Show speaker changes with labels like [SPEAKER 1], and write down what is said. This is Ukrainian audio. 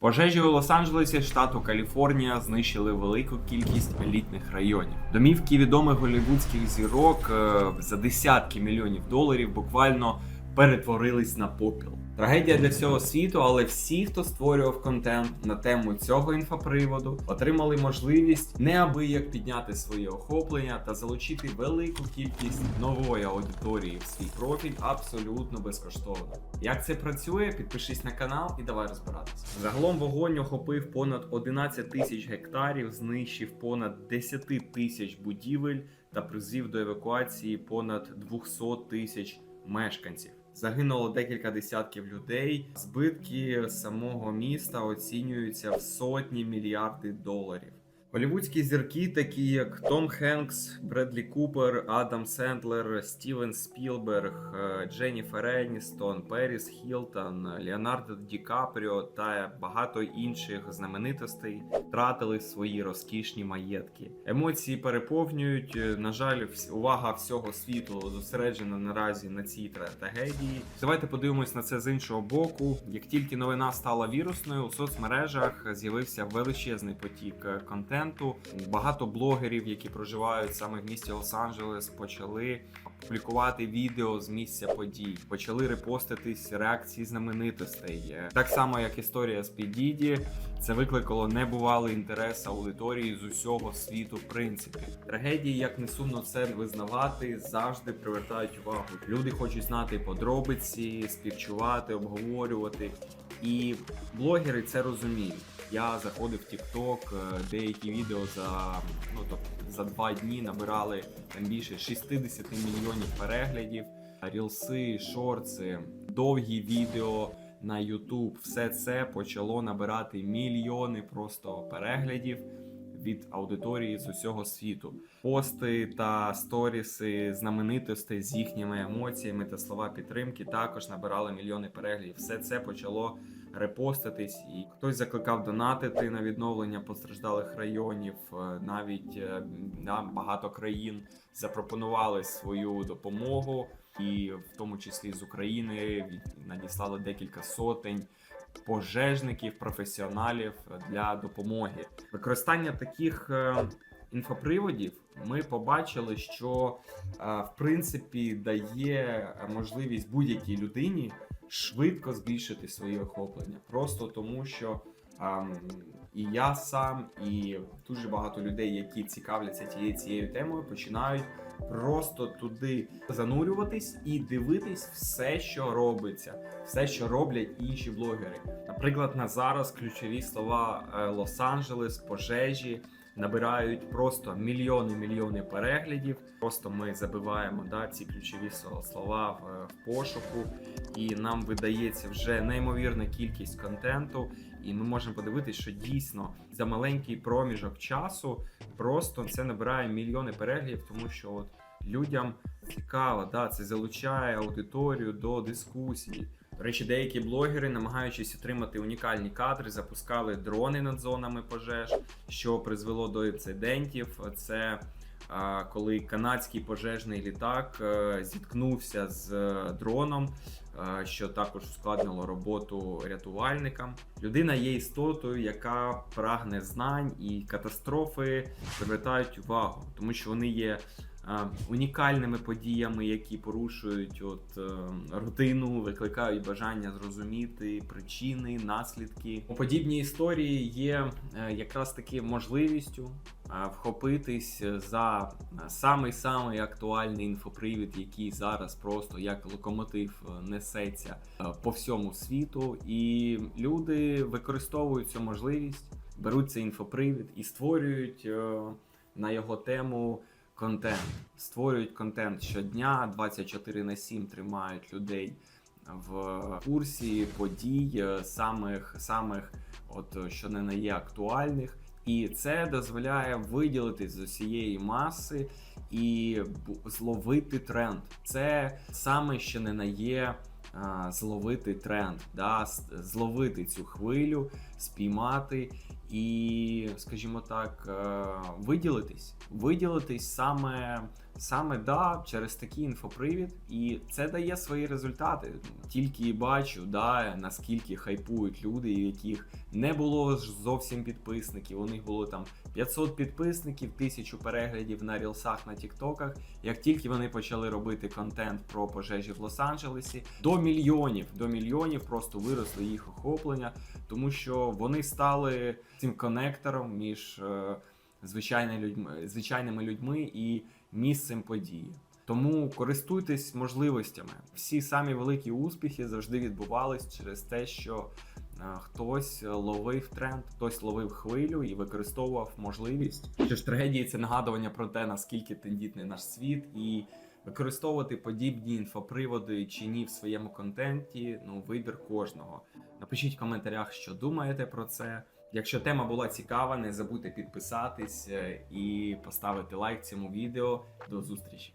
[SPEAKER 1] Пожежі у Лос-Анджелесі, штату Каліфорнія, знищили велику кількість елітних районів. Домівки відомих голівудських зірок е, за десятки мільйонів доларів буквально перетворились на попіл. Трагедія для всього світу, але всі, хто створював контент на тему цього інфоприводу, отримали можливість неабияк підняти своє охоплення та залучити велику кількість нової аудиторії в свій профіль абсолютно безкоштовно. Як це працює? Підпишись на канал і давай розбиратися. Загалом вогонь охопив понад 11 тисяч гектарів, знищив понад 10 тисяч будівель та призвів до евакуації понад 200 тисяч мешканців. Загинуло декілька десятків людей. Збитки самого міста оцінюються в сотні мільярди доларів. Голівудські зірки, такі як Том Хенкс, Бредлі Купер, Адам Сендлер, Стівен Спілберг, е, Дженніфер Еністон, Періс Хілтон, Леонардо Ді Капріо та багато інших знаменитостей втратили свої розкішні маєтки. Емоції переповнюють. Е, На жаль, увага всього світу зосереджена наразі на цій трагедії. Давайте подивимось на це з іншого боку. Як тільки новина стала вірусною, у соцмережах з'явився величезний потік е, контенту. Багато блогерів, які проживають саме в місті Лос-Анджелес, почали публікувати відео з місця подій, почали репоститись реакції знаменитостей. Так само, як історія з Підіді, це викликало небувалий інтерес аудиторії з усього світу. В принципі, трагедії, як не сумно це визнавати, завжди привертають увагу. Люди хочуть знати подробиці, співчувати, обговорювати. І блогери це розуміють. Я заходив в TikTok, е, деякі відео за ну тобто за два дні набирали там більше 60 мільйонів переглядів, рілси, шорти, довгі відео на YouTube. Все це почало набирати мільйони просто переглядів від аудиторії з усього світу. Пости та сторіси знаменитостей з їхніми емоціями та слова підтримки також набирали мільйони переглядів. Все це почало репоститись, і хтось закликав донатити на відновлення постраждалих районів. Е, Навіть е, да, багато країн запропонували свою допомогу, і в тому числі з України надіслали декілька сотень пожежників, професіоналів для допомоги. Використання таких е, інфоприводів ми побачили, що в принципі дає можливість будь-якій людині швидко збільшити своє охоплення, просто тому що. ем, і я сам, і дуже багато людей, які цікавляться тією цією темою, починають просто туди занурюватись і дивитись все, що робиться, все, що роблять інші блогери. Наприклад, на зараз ключові слова е, Лос-Анджелес, пожежі набирають просто мільйони мільйони переглядів. Просто ми забиваємо да, ці ключові слова в, е, в пошуку, і нам видається вже неймовірна кількість контенту. І ми можемо подивитися, що дійсно за маленький проміжок часу просто це набирає мільйони переглядів, тому що от людям цікаво, да, це залучає аудиторію до дискусії. Речі, деякі блогери, намагаючись отримати унікальні кадри, запускали дрони над зонами пожеж, що призвело до інцидентів. Це коли канадський пожежний літак е, зіткнувся з е, дроном, е, що також ускладнило роботу рятувальникам. Людина є істотою, яка прагне знань, і катастрофи привертають увагу, тому що вони є унікальними подіями, які порушують от е, рутину, викликають бажання зрозуміти причини, наслідки. Подібні історії є е, якраз таки можливістю е, вхопитись за самий самий актуальний інфопривід, який зараз просто як локомотив е, несеться е, по всьому світу, і люди використовують цю можливість, беруть цей інфопривід і створюють е, на його тему контент. Створюють контент щодня, 24 на 7 тримають людей в курсі подій, е, самих самих, от е, що не є актуальних. І це дозволяє виділити з усієї маси і зловити тренд. Це саме що не є а, зловити тренд, да, зловити цю хвилю, спіймати і, скажімо так, е, виділитись. Виділитись саме, саме да, через такий інфопривід, і це дає свої результати. Тільки бачу, да, наскільки хайпують люди, у яких не було ж зовсім підписників. У них було там 500 підписників, 1000 переглядів на рілсах на Тіктоках. Як тільки вони почали робити контент про пожежі в Лос-Анджелесі, до мільйонів, до мільйонів просто виросло їх охоплення, тому що вони стали цим конектором між е, звичайними людьми, звичайними людьми і місцем події. Тому користуйтесь можливостями. Всі самі великі успіхи завжди відбувались через те, що е, хтось ловив тренд, хтось ловив хвилю і використовував можливість. Що ж трагедії це нагадування про те, наскільки тендітний наш світ, і використовувати подібні інфоприводи чи ні в своєму контенті ну вибір кожного. Напишіть в коментарях, що думаєте про це. Якщо тема була цікава, не забудьте підписатись е, і поставити лайк цьому відео. До зустрічі!